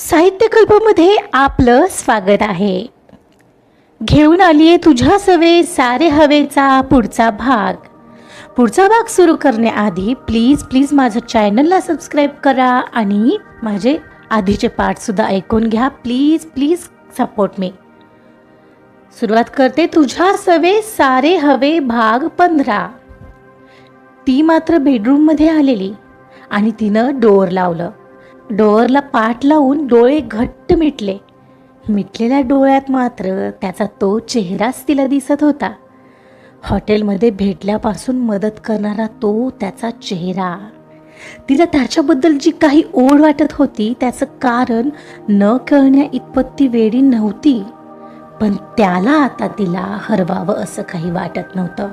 साहित्यकल्पमध्ये आपलं स्वागत आहे. घेऊन आली आहे तुझ्या सवे सारे हवेचा पुढचा भाग. पुढचा भाग सुरू करण्याआधी प्लीज प्लीज माझं चॅनलला सबस्क्राईब करा आणि माझे आधीचे पार्टसुद्धा ऐकून घ्या. प्लीज प्लीज सपोर्ट मी सुरुवात करते तुझ्या सवे सारे हवे भाग पंधरा. ती मात्र बेडरूममध्ये आलेली आणि तिनं डोअर लावलं. डोअरला पाठ लावून डोळे घट्ट मिटले. मिटलेल्या डोळ्यात मात्र त्याचा तो चेहराच तिला दिसत होता. हॉटेलमध्ये भेटल्यापासून मदत करणारा तो त्याचा चेहरा. तिला त्याच्याबद्दल जी काही ओढ वाटत होती त्याचं कारण न कळण्या इतपत ती वेडी नव्हती. पण त्याला आता तिला हरवावं असं काही वाटत नव्हतं.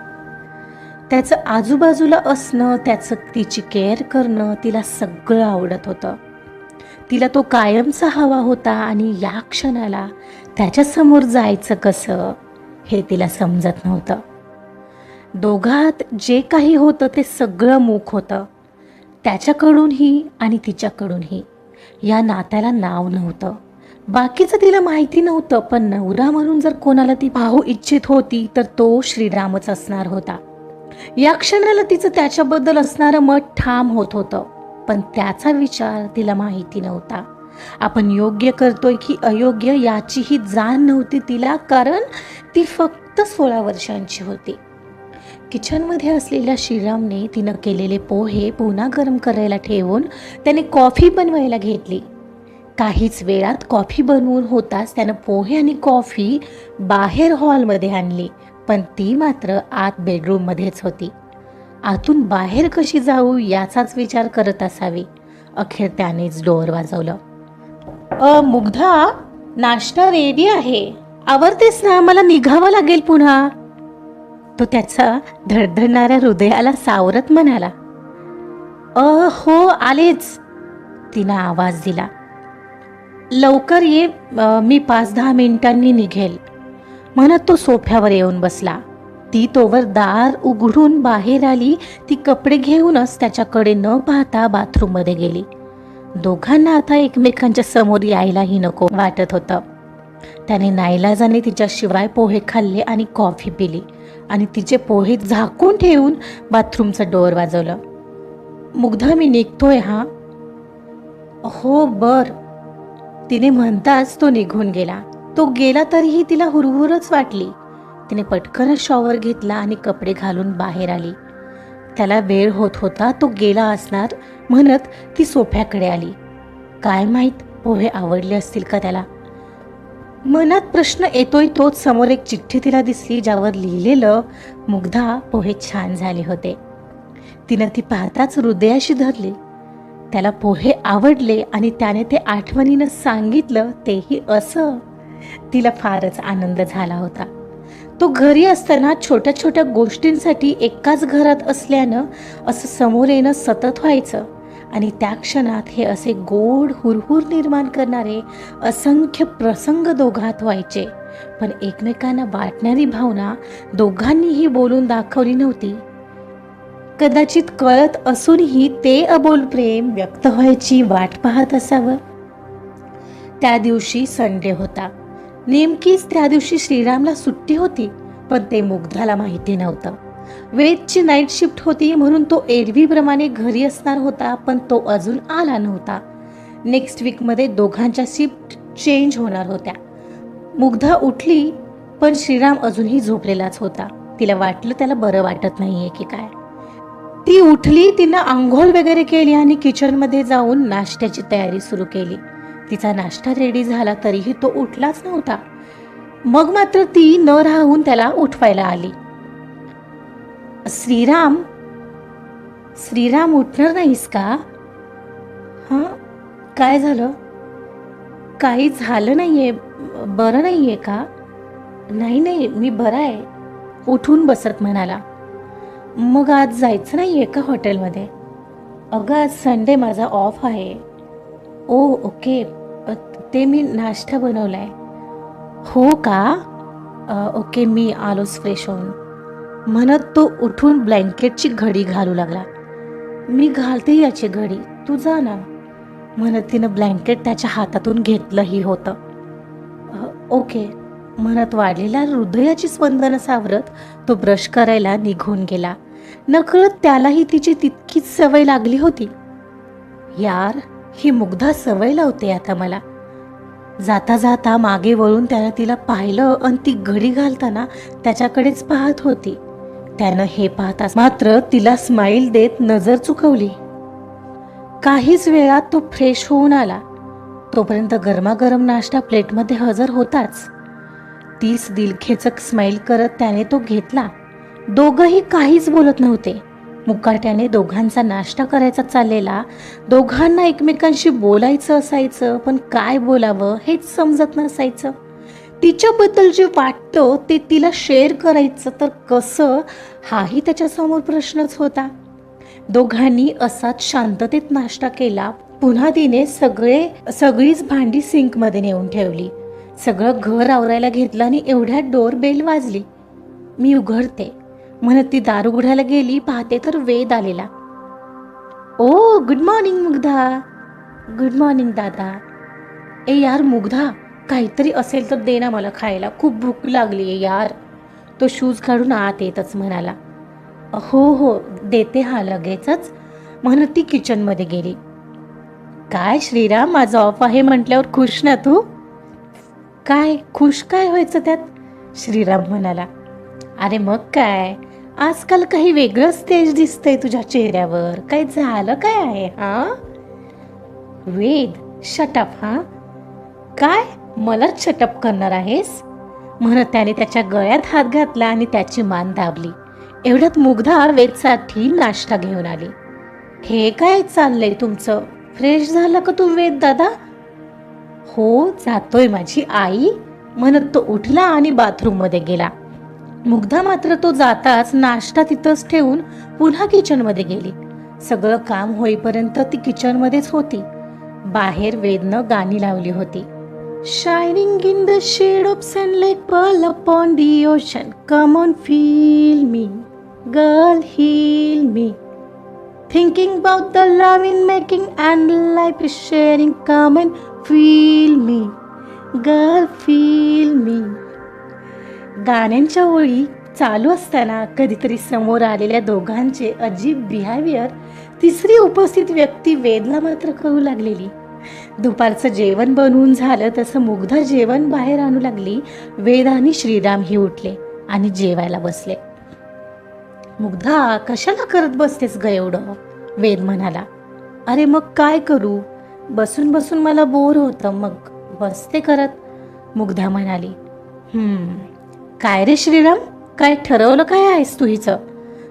त्याचं आजूबाजूला असणं त्याचं तिची केअर करणं तिला सगळं आवडत होतं. तिला तो कायमचा हवा होता आणि या क्षणाला त्याच्यासमोर जायचं कसं हे तिला समजत नव्हतं. दोघात जे काही होतं ते सगळं मूक होतं. त्याच्याकडूनही आणि तिच्याकडूनही. या नात्याला नाव नव्हतं. बाकीचं तिला माहिती नव्हतं पण नवरा म्हणून जर कोणाला ती पाहू इच्छित होती तर तो श्रीरामच असणार होता. या क्षणाला तिचं त्याच्याबद्दल असणारं मत ठाम होत होतं. पण त्याचा विचार तिला माहिती नव्हता. आपण योग्य करतोय की अयोग्य याचीही जाण नव्हती तिला कारण ती फक्त सोळा वर्षांची होती. किचनमध्ये असलेल्या श्रीरामने तिनं केलेले पोहे पुन्हा गरम करायला ठेवून त्याने कॉफी बनवायला घेतली. काहीच वेळात कॉफी बनवून होताच त्यानं पोहे आणि कॉफी बाहेर हॉलमध्ये आणली पण ती मात्र आत बेडरूममध्येच होती. आतून बाहेर कशी जाऊ याचाच विचार करत असावी. अखेर त्यानेच डोअर वाजवलं. अ मुग्धा नाश्ता रेडी आहे. आवडतेस ना? मला निघावं लागेल पुन्हा. तो त्याचा धडधडणाऱ्या हृदयाला सावरत म्हणाला. अ हो आलेच. तिनं आवाज दिला. लवकर ये मी पाच दहा मिनिटांनी निघेल. म्हणत तो सोफ्यावर येऊन बसला. ती तोवर दार उघडून बाहेर आली ती कपडे घेऊनच त्याच्याकडे न पाहता बाथरूममध्ये गेली. दोघांना आता एकमेकांच्या समोर यायलाही नको वाटत होतं. त्याने नाईलाजाने तिच्याशिवाय पोहे खाल्ले आणि कॉफी पिली आणि तिचे पोहे झाकून ठेवून बाथरूमचं डोअर वाजवलं. मुग्धा मी निघतोय हा. हो बर. तिने म्हणताच तो निघून गेला. तो गेला तरीही तिला हुरहुरच वाटली. तिने पटकन शॉवर घेतला आणि कपडे घालून बाहेर आली. त्याला वेळ होत होता तो गेला असणार म्हणत ती सोफ्याकडे आली. काय माहीत पोहे आवडले असतील का त्याला? मनात प्रश्न येतोय तोच समोर एक चिठ्ठी तिला दिसली ज्यावर लिहिलेलं मुग्धा पोहे छान झाले होते. तिनं ती पाहताच हृदयाशी धरली. त्याला पोहे आवडले आणि त्याने ते आठवणीनं सांगितलं तेही असं? तिला फारच आनंद झाला होता. तो घरी असताना छोट्या छोट्या गोष्टींसाठी एकाच घरात असल्यानं असं समोर येणं सतत व्हायचं. आणि त्या क्षणात हे असे गोड हुरहुर निर्माण करणारे असंख्य प्रसंग दोघात व्हायचे. पण एकमेकांना वाटणारी भावना दोघांनीही बोलून दाखवली नव्हती. कदाचित कळत असूनही ते अबोल प्रेम व्यक्त व्हायची वाट पाहत असावं. त्या दिवशी संडे होता. नेमकीच त्या दिवशी श्रीरामला सुट्टी होती पण ते मुग्धाला माहिती नव्हतं. वेदची नाईट शिफ्ट होती म्हणून तो एरवीप्रमाणे घरी असणार होता पण तो अजून आला नव्हता. नेक्स्ट वीकमध्ये दोघांच्या शिफ्ट चेंज होणार होत्या. मुग्धा उठली पण श्रीराम अजूनही झोपलेलाच होता. तिला वाटलं त्याला बरं वाटत नाहीये की काय. ती उठली तिनं आंघोळ वगैरे केली आणि किचनमध्ये जाऊन नाश्त्याची तयारी सुरू केली. तिचा नाश्ता रेडी झाला तरीही तो उठलाच नव्हता. मग मात्र ती न राहून त्याला उठवायला आली. श्रीराम श्रीराम उठणार नाहीस का? हां? काय झालं? काही झालं नाहीये. बरं नाहीये का? नाही नाही. मी बरा आहे. उठून बसत म्हणाला. मग आज जायचं नाहीये का हॉटेलमध्ये अगं आज संडे माझा ऑफ आहे. Oh okay. ते मी नाश्ता बनवला आहे हो का? ओके मी आलोच फ्रेश होऊन. म्हणत तो उठून ब्लँकेटची घडी घालू लागला. मी घालते याची घडी तू जा ना. म्हणत तिनं ब्लँकेट त्याच्या हातातून घेतलंही होतं. ओके. म्हणत वाढलेल्या हृदयाची स्पंदनं सावरत तो ब्रश करायला निघून गेला. नकळत त्यालाही तिची तितकीच सवय लागली होती. यार ही मुग्धा सवय लावते आता मला. जाता जाता मागे वळून त्यानं तिला पाहिलं आणि ती घडी घालताना त्याच्याकडेच पाहत होती. त्यानं हे पाहताच मात्र तिला स्माईल देत नजर चुकवली. काहीच वेळात तो फ्रेश होऊन आला. तोपर्यंत गरमागरम नाश्ता प्लेटमध्ये हजर होताच. तीच दिलखेचक स्माईल करत त्याने तो घेतला. दोघंही काहीच बोलत नव्हते. मुकाट्याने दोघांचा नाश्ता करायचा चाललेला. दोघांना एकमेकांशी बोलायचं असायचं पण काय बोलावं हेच समजत नसायचं. तिच्याबद्दल जे वाटतं ते तिला शेअर करायचं तर कसं? हाही त्याच्यासमोर प्रश्नच होता. दोघांनी असाच शांततेत नाश्ता केला. पुन्हा तिने सगळे सगळीच भांडी सिंकमध्ये नेऊन ठेवली. सगळं घर आवरायला घेतलं आणि एवढ्यात डोर बेल वाजली. मी उघडते. म्हणत ती दार उघडायला गेली पाहते तर वेद आलेला. ओ good morning Mugdha. Good morning दादा. ए यार मुग्धा काहीतरी असेल तर दे ना मला खायला. खूप भूक लागली आहे यार. तो शूज काढून आत येतच म्हणाला. हो हो देते हा लगेचच म्हणत ती किचनमध्ये गेली. काय श्रीराम माझं ऑफ आहे म्हटल्यावर खुश ना तू? काय खुश काय व्हायचं त्यात? श्रीराम म्हणाला. अरे मग काय? आजकाल काही वेगळंच तेज दिसतंय तुझ्या चेहऱ्यावर. काय झालं? काय आहे? हा? वेद शटअप हा? काय? मलाच शटअप करणार आहेस? म्हणत त्याने त्याच्या गळ्यात हात घातला आणि त्याची मान दाबली. एवढ्यात मुग्धा वेदसाठी नाश्ता घेऊन आली. हे काय चाललंय तुमचं? फ्रेश झालं का तू वेद दादा? हो जातोय माझी आई. म्हणत तो उठला आणि बाथरूममध्ये गेला. मुग्धा मात्र तो जाताच नाश्ता तिथंच ठेवून पुन्हा किचनमध्ये गेली. सगळं काम होईपर्यंत ती किचनमध्येच होती. बाहेर वेदनं गाणी लावली होती. Shining in the shade of sunlight pearl upon the ocean come on feel me girl heal me thinking about the love in making and life is sharing come and feel me girl feel me गाण्यांच्या ओळी चालू असताना कधीतरी समोर आलेल्या दोघांचे अजीब behaviour तिसरी उपस्थित व्यक्ती वेदला मात्र कळू लागलेली. दुपारचं जेवण बनवून झालं तसं मुग्धा जेवण बाहेर आणू लागली. वेद आणि श्रीरामही उठले आणि जेवायला बसले. मुग्धा कशाला करत बसतेस ग एवढं? वेद म्हणाला. अरे मग काय करू? बसून बसून मला बोर होतं. मग बसते करत मुग्धा म्हणाली. हम्म काय रे श्रीराम? काय ठरवलं काय आहेस तू हिचं?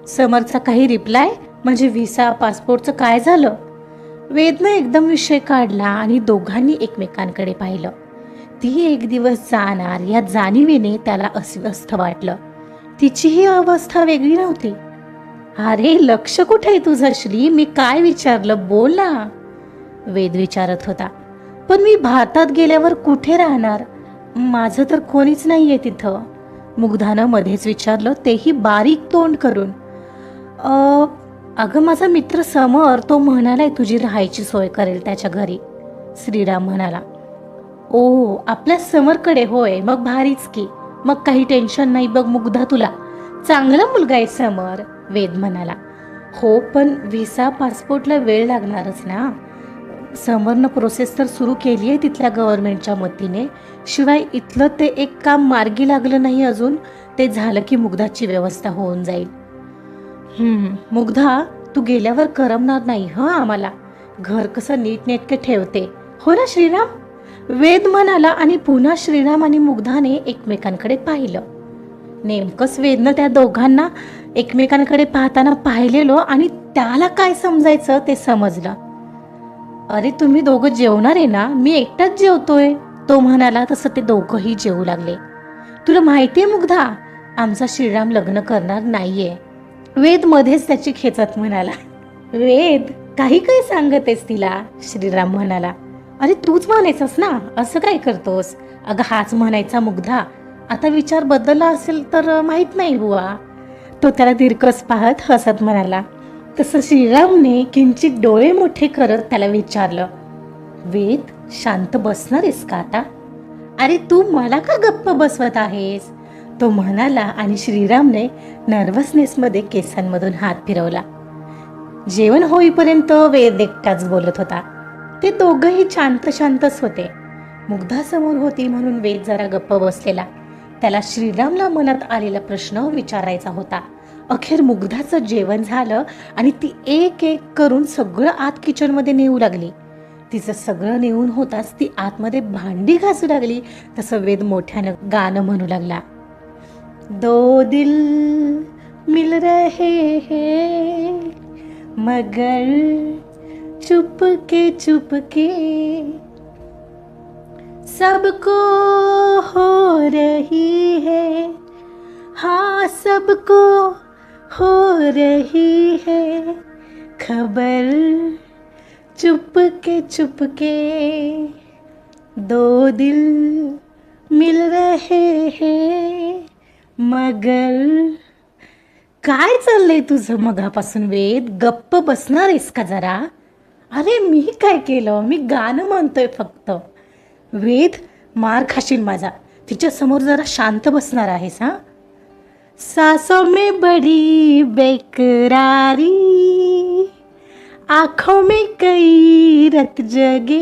समरचा काही रिप्लाय? म्हणजे व्हिसा पासपोर्टचं काय झालं? वेदनं एकदम विषय काढला आणि दोघांनी एकमेकांकडे पाहिलं. ती एक दिवस जाणार या जाणीवेने त्याला अस्वस्थ वाटलं. तिचीही अवस्था वेगळी नव्हती. अरे लक्ष कुठे आहे तुझं श्री? मी काय विचारलं? बोल ना. वेद विचारत होता. पण मी भारतात गेल्यावर कुठे राहणार? माझं तर कोणीच नाहीये तिथं. मुग्धानं मध्येच विचारलं तेही बारीक तोंड करून. अगं माझा मित्र समर तो म्हणालाय तुझी राहायची सोय करेल त्याच्या घरी. श्रीराम म्हणाला ओ आपल्या समरकडे होय मग भारीच की. मग काही टेन्शन नाही बघ मुग्धा तुला. चांगला मुलगा आहे समर वेद म्हणाला. हो पण व्हिसा पासपोर्टला वेळ लागणारच ना. समरनं प्रोसेस तर सुरू केली आहे तिथल्या गव्हर्नमेंटच्या मतीने. शिवाय इथलं ते एक काम मार्गी लागलं नाही अजून ते झालं की मुग्धाची व्यवस्था होऊन जाईल. मुग्धा तू गेल्यावर करमणार नाही हं आम्हाला. घर कसं नीटनेटके ठेवते. हो ना श्रीराम? वेद म्हणाला आणि पुन्हा श्रीराम आणि मुग्धाने एकमेकांकडे पाहिलं. नेमकंच वेदनं त्या दोघांना एकमेकांकडे पाहताना पाहिलेलो आणि त्याला काय समजायचं ते समजलं. अरे तुम्ही दोघं जेवणार आहे ना? मी एकटाच जेवतोय. तो म्हणाला तसं ते दोघंही जेवू लागले. तुला माहितीये मुग्धा आमचा श्रीराम लग्न करणार नाहीये. वेद मध्येच त्याची खेचत म्हणाला. वेद काही काही सांगतेस तिला? श्रीराम म्हणाला. अरे तूच म्हणायचंस ना? असं काय करतोस? अगं हाच म्हणायचा मुग्धा. आता विचार बदलला असेल तर माहीत नाही बुवा. तो त्याला दीर्घस पाहत हसत म्हणाला. तसं श्रीरामने किंचित डोळे मोठे करत त्याला विचारलं वेद शांत बसणार आहेस का आता अरे तू मला का गप्प बसवत आहेस? तो म्हणाला आणि श्रीरामने नर्वसनेसमध्ये केसांमधून हात फिरवला. जेवण होईपर्यंत वेद एकटाच बोलत होता. ते दोघंही शांत शांतच होते. मुग्धासमोर होती म्हणून वेद जरा गप्प बसलेला. त्याला श्रीरामला मनात आलेला प्रश्न विचारायचा होता. अखेर मुग्धाचं जेवण झालं आणि ती एक एक करून सगळं आत किचनमध्ये नेऊ लागली. तिचं सगळं नेऊन होताच ती आतमध्ये भांडी घासू लागली तसं वेद मोठ्यानं गाणं म्हणू लागला. दो दिल मिल रहे हैं मगर चुपके चुपके सबको हो रही है। हाँ सबको हो रही है खबर। चुपके चुपके दो दिल मिल रहे हैं मगर। काय चाललंय तुझं मगापासून वेद? गप्प बसणार आहेस का जरा? अरे मी काय केलं? मी गाणं म्हणतोय फक्त. वेद मार खाशील माझा. तिच्यासमोर जरा शांत बसणार आहेस हां? सासों में बड़ी बेकरारी आँखों में कई रत जगे।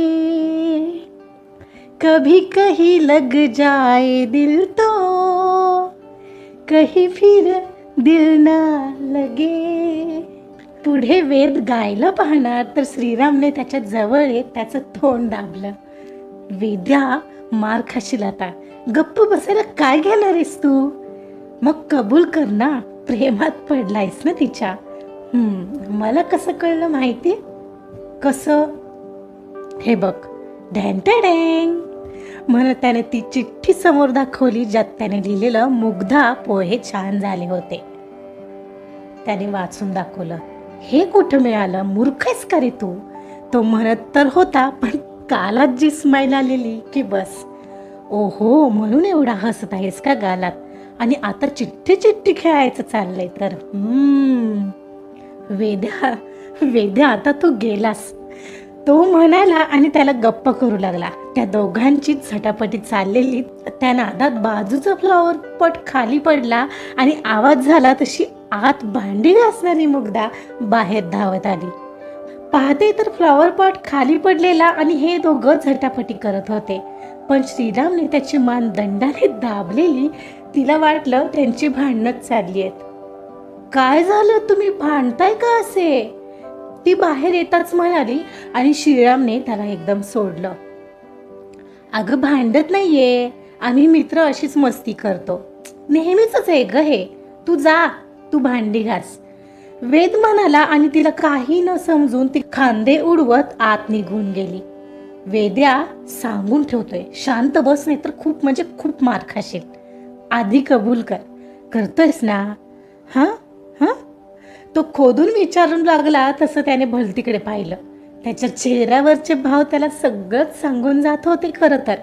कभी कहीं लग जाए दिल तो कहीं फिर दिल ना लगे। पुढे वेद गायला पाहणार तर श्रीरामने त्याच्याजवळ येत त्याचं तोंड दाबलं. वेद्या मार खाशील आता. गप्प बसायला काय घेणार आहेस तू? मग कबूल कर ना प्रेमात पडलायस ना तिच्या. मला कसं कळलं माहिती? कसं? हे बघ डँग म्हणत त्याने ती चिठ्ठी समोर दाखवली ज्यात त्याने लिहिलेलं मुग्धा पोहे छान झाले होते. त्याने वाचून दाखवलं हे कुठं मिळालं? मूर्ख आहेस का रे तू? तो म्हणत तर होता पण कालात जी स्माईल आलेली की बस. ओहो म्हणून एवढा हसत आहेस का गालात? आणि आता चिठ्ठी चिठ्ठी खेळायचं चाललंय तर. वेद्या वेद्या आता तू गेलास. तो म्हणाला आणि त्याला गप्प करू लागला. त्या दोघांची झटापटी चाललेली त्या नादात बाजूचा फ्लॉवर पट खाली पडला आणि आवाज झाला तशी आत भांडी घासणारी मुगदा बाहेर धावत आली. पाहते तर फ्लॉवर पॉट खाली पडलेला आणि हे दोघं झटापटी करत होते. पण श्रीरामने त्याची मान दंडाने दाबलेली तिला वाटलं त्यांची भांडणच चालली आहेत. काय झालं? तुम्ही भांडताय का असे? ती बाहेर येताच म्हणाली आणि श्रीरामने त्याला एकदम सोडलं. अगं भांडत नाहीये. आम्ही मित्र अशीच मस्ती करतो. नेहमीच आहे ग हे. तू जा तू भांडी घास. वेद म्हणाला आणि तिला काही न समजून ती खांदे उडवत आत निघून गेली. वेद्या सांगून ठेवतोय शांत बस नाही तर खूप म्हणजे खूप मार खाशील. आधी कबूल कर. करतोयस ना? हां? हां? तो खोदून विचारून लागला तसं त्याने भलतीकडे पाहिलं. त्याच्या चेहऱ्यावरचे भाव त्याला सगळंच सांगून जात होते खरं तर.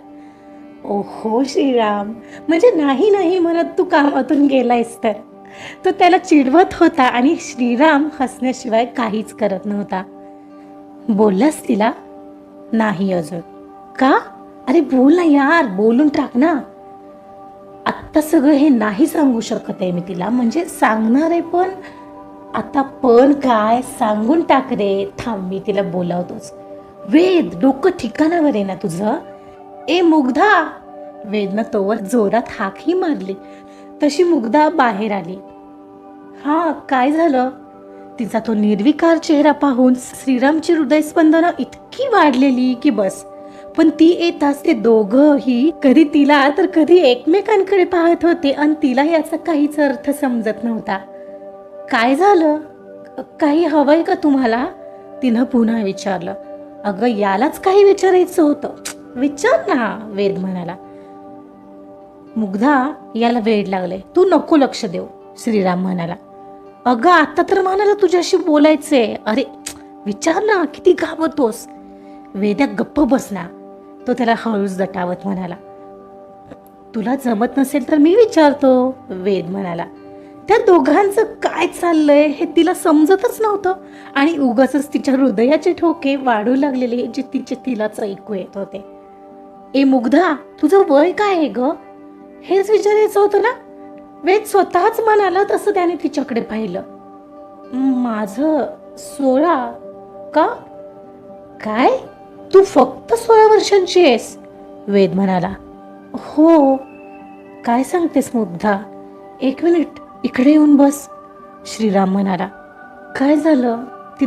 ओहो श्रीराम. म्हणजे नाही नाही म्हणत तू कामातून गेलायस तर. तो त्याला चिडवत होता आणि श्रीराम हसण्याशिवाय काहीच करत नव्हता. बोललास तिला? नाही अजून. का? अरे बोल ना यार बोलून टाक ना. आत्ता सगळं हे नाही सांगू शकत आहे मी तिला. म्हणजे सांगणार आहे पण आता पण काय? सांगून टाक रे. थांब मी तिला बोलावतोच. वेद डोकं ठिकाणावर आहे ना तुझं? ए मुग्धा! वेदनं तोवर जोरात हाकही मारली. तशी मुग्धा बाहेर आली. हा काय झालं? तिचा तो निर्विकार चेहरा पाहून श्रीरामची हृदयस्पंदनं इतकी वाढलेली की बस. पण ती येताच ते दोघंही. कधी तिला तर कधी एकमेकांकडे पाहत होते आणि तिला याचा काहीच अर्थ समजत नव्हता. काय झालं? काही हवंय का तुम्हाला? तिनं पुन्हा विचारलं. अगं यालाच काही विचारायचं होतं. विचार ना वेद म्हणाला. मुग्धा याला वेड लागले तू नको लक्ष देऊ श्रीराम म्हणाला. अगं आता तर म्हणाला तुझ्याशी बोलायचंय. अरे विचार ना किती घाबरतोस. वेद्या गप्प बसना. तो त्याला हळूच दटावत म्हणाला तुला जमत नसेल तर मी विचारतो वेद म्हणाला. त्या दोघांचं काय चाललंय हे तिला समजतच नव्हतं आणि उगाच तिच्या हृदयाचे ठोके वाढू लागलेले जे तिचे तिलाच ऐकू येत होते. ए मुग्धा तुझं वय काय आहे ग? हेच विचारायचं होतं ना? वेद स्वतःच म्हणाला तसं त्याने तिच्याकडे पाहिलं. माझं सोळा का? काय? तू फक्त सोळा वर्षांची आहेस वेद म्हणाला. हो काय सांगतेस मुग्धा? एक मिनिट इकडे येऊन बस श्रीराम म्हणाला. काय झालं? ती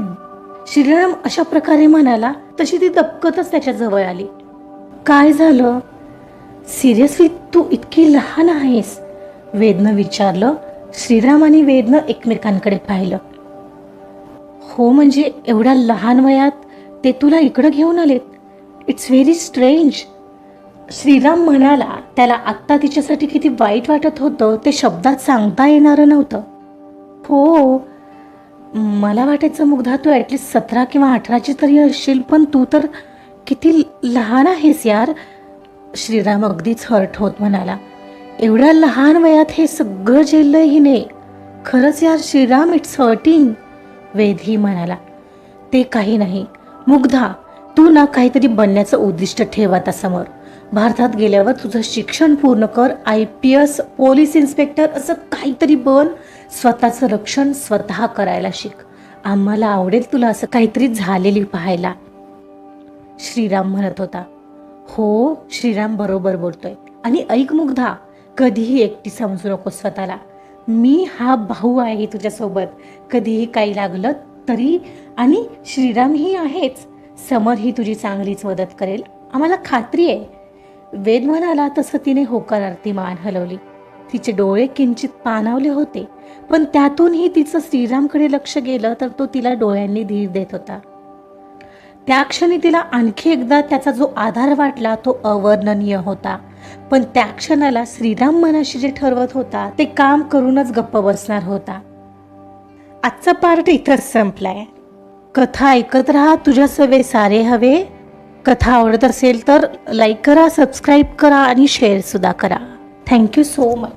श्रीराम अशा प्रकारे म्हणाला तशी ती दपकतच त्याच्याजवळ आली. काय झालं? सिरियसली तू इतकी लहान आहेस वेदनं विचारलं श्रीराम आणि वेदनं एकमेकांकडे पाहिलं. हो म्हणजे एवढ्या लहान वयात ते तुला इकडं घेऊन आलेत. इट्स व्हेरी स्ट्रेंज श्रीराम म्हणाला त्याला आत्ता तिच्यासाठी किती वाईट वाटत होतं ते शब्दात सांगता येणारं नव्हतं. हो मला वाटायचं मुग्धा तू ॲटलिस्ट सतरा किंवा अठराची तरी असशील पण तू तर किती लहान आहेस यार. श्रीराम अगदीच हर्ट होत म्हणाला एवढ्या लहान वयात हे सगळं झेललं हिने. खरंच यार श्रीराम इट्स हर्टिंग वेधी म्हणाला. ते काही नाही. मुग्धा तू ना काहीतरी बनण्याचं उद्दिष्ट ठेव आता समोर. भारतात गेल्यावर तुझं शिक्षण पूर्ण कर I P S police inspector असं काहीतरी बन. स्वतःचं रक्षण स्वतः करायला शिक. आम्हाला आवडेल तुला असं काहीतरी झालेली पाहायला. श्रीराम म्हणत होता. हो श्रीराम बरोबर बोलतोय. आणि ऐक मुग्धा कधीही एकटी समजू नको स्वतःला. मी हा भाऊ आहे तुझ्यासोबत. कधीही काही लागलं तरी आणि श्रीरामही आहेच. समर ही तुझी चांगलीच मदत करेल. आम्हाला खात्री आहे. वेद म्हणाला तसं तिने होकारार्थी मान हलवली. तिचे डोळे किंचित पानावले होते पण त्यातूनही तिचं श्रीरामकडे लक्ष गेलं तर तो तिला डोळ्यांनी धीर देत होता. त्या क्षणी तिला आणखी एकदा त्याचा जो आधार वाटला तो अवर्णनीय होता. पण त्या क्षणाला श्रीराम मनाशी जे ठरवत होता ते काम करूनच गप्प बसणार होता. आजचा पार्ट इथंच संपलाय. कथा ऐकत राहा तुझ्या सवे सारे हवे. कथा आवडत असेल तर लाईक करा सबस्क्राईब करा आणि शेअरसुद्धा करा. Thank you so much